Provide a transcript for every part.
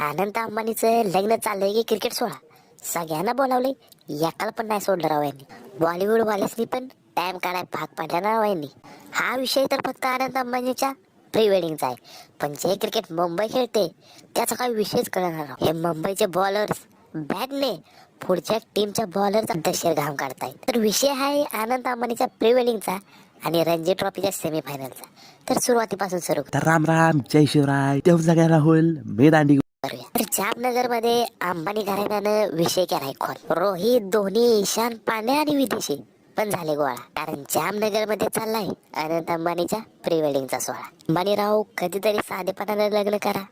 अनंत अंबानीचं लग्न चाललंय की क्रिकेट सोहळा? सगळ्यांना बोलावले एकाला पण नाही सोडलं राव यांनी. बॉलिवूड वाल्यासनी पण टाइम काढाय भाग पाडला ना राव यांनी. हा विषय तर फक्त अनंत अंबानीच्या प्री वेडिंगचा आहे. पण जे क्रिकेट मुंबई खेळते त्याचा काही विषयच कळणार राव. हे मुंबईचे बॉलर्स बॅटने पुढच्या टीमच्या बॉलरचा दशेर घाम काढतायत. तर विषय आहे आनंद अंबानीच्या प्री वेडिंगचा आणि रणजी ट्रॉफीच्या सेमीफायनलचा तर सुरुवातीपासून सुरू तर राम राम जय शिवराय. तेव्हा सगळ्याला होईल. मी दांडी जामनगरमध्ये अंबानी घराण्यानं विषय केलाय खोल. रोहित धोनी ईशान पांडे आणि विदेशी पण झाले गोळा. कारण जामनगरमध्ये चाललाय अनंत अंबानीच्या प्री वेडिंगचा सोहळा. अंबानी राव कधीतरी साधेपणाने लग्न करा.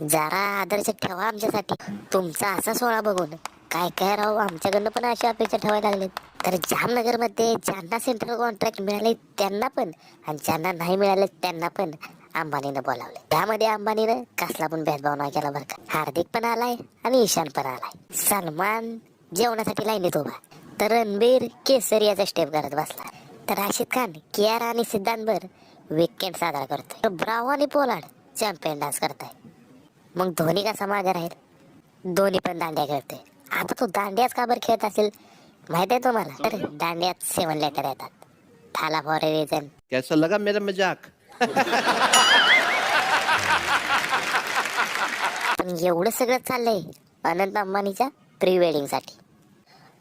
जरा आदर्श ठेवा आमच्यासाठी. तुमचा असा सोहळा बघून काय काय राव आमच्याकडनं पण अशी अपेक्षा ठेवायला लागलेत. तर जामनगरमध्ये ज्यांना सेंट्रल कॉन्ट्रॅक्ट मिळाले त्यांना पण आणि ज्यांना नाही मिळाले त्यांना पण अंबानीनं बोलावले त्यामध्ये अंबानीनं कसला पण भेदभाव नाही केला बरं का. हार्दिक पण आलाय आणि ईशान पण आलाय. सलमान जेवणासाठी लाईनीत उभा तर रणबीर केसरियाचा स्टेप करत बसला तर राशिद खान केआर आणि सिद्धांतभर विकेंड साजरा करतोय. तर ब्रावो आणि पोलाड चॅम्पियन डान्स करताय. मग धोनी कसा मागे राहील? धोनी पण दांड्या खेळतोय. आता तो दांड्याच का बरं खेळत असेल? माहीत आहे तुम्हाला? तर दांड्यात सेवन लेटर येतात. थाला फॉर ए रिझन कैसा लगा मेरा मजाक? पण एवढं सगळं चाललंय अनंत अंबानीच्या प्री वेडिंगसाठी.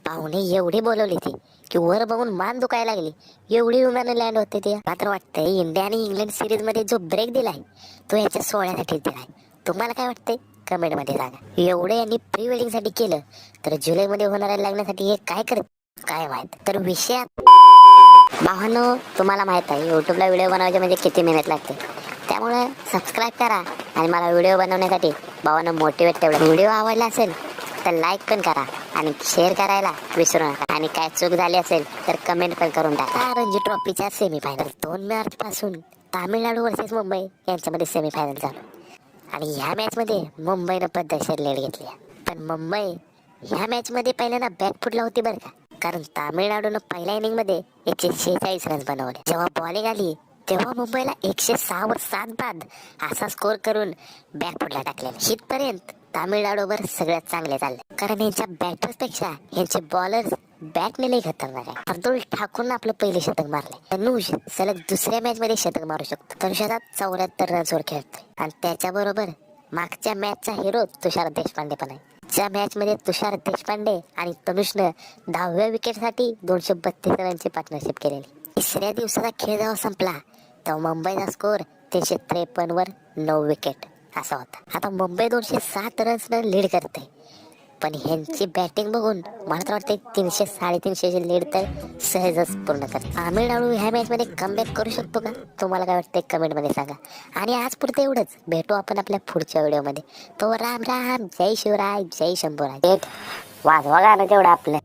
पाहुणे एवढे बोलवले ते की वर बघून मान दुखायला लागली. एवढी विमानं लँड होते ते. मात्र वाटतंय इंडिया आणि इंग्लंड सिरीजमध्ये जो ब्रेक दिलाय तो याच्या सोहळ्यासाठी दिलाय. तुम्हाला काय वाटतंय? कमेंटमध्ये सांगा. एवढे यांनी प्री वेडिंगसाठी केलं तर जुलै मध्ये होणाऱ्या लग्नासाठी हे काय करत काय माहीत तर विषयात भावांनो तुम्हाला माहीत आहे युट्यूबला व्हिडिओ बनवायचे म्हणजे किती मेहनत लागते. त्यामुळे सबस्क्राईब करा आणि मला व्हिडिओ बनवण्यासाठी भावांना मोटिवेट तेवढं व्हिडिओ आवडला असेल तर लाईक पण करा आणि शेअर करायला विसरू नका. आणि काय चूक झाली असेल तर कमेंट पण करून टाका. रणजी ट्रॉफीच्या सेमीफायनल दोन मार्चपासून तामिळनाडू वर्सेस मुंबई यांच्यामध्ये सेमीफायनल झालं आणि ह्या मॅचमध्ये मुंबईनं पद्धतशीर लीड घेतली पण मुंबई ह्या मॅचमध्ये पहिल्यांदा बॅक फुटला होती बरं का. कारण तामिळनाडूनं पहिल्या इनिंगमध्ये एकशे शेहेचाळीस रन्स बनवले. जेव्हा बॉलिंग आली तेव्हा मुंबईला एकशे सहा वर सात बाद असा स्कोर करून बॅक फुटला टाकलेला हितपर्यंत तामिळनाडूवर सगळ्यात चांगले चालले. कारण यांच्या बॅटर्सपेक्षा यांचे बॉलर्स बॅटने लई खतरनाक आहे अब्दुल ठाकूरनं आपलं पहिले शतक मारले तनुज सलग दुसऱ्या मॅच मध्ये शतक मारू शकतो. तनुषात चौऱ्याहत्तर रन्सवर खेळतोय. आणि त्याच्याबरोबर मागच्या मॅचचा हिरो तुषार देशपांडे पण आहे. आजच्या मॅच मध्ये तुषार देशपांडे आणि तनुषनं दहाव्या विकेटसाठी दोनशे बत्तीस रनची पार्टनरशिप केलेली. तिसऱ्या दिवसाचा खेळ जेव्हा संपला तेव्हा मुंबईचा स्कोर तीनशे त्रेपन्न वर नऊ विकेट असा होता. आता मुंबई दोनशे सात रन्सनं लीड करते पण ह्यांची बॅटिंग बघून मला तर वाटतं तीनशे साडेतीनशेची लीड तर सहजच पूर्ण करते तामिळनाडू ह्या मॅच मध्ये कमबॅक करू शकतो का? तुम्हाला काय वाटतंय कमेंटमध्ये सांगा. आणि आज पुरतं एवढंच. भेटू आपण आपल्या पुढच्या व्हिडिओमध्ये तो राम राम. जय शिवराय. जय शंभूराय. वाजवा गाणं तेवढं आपलं.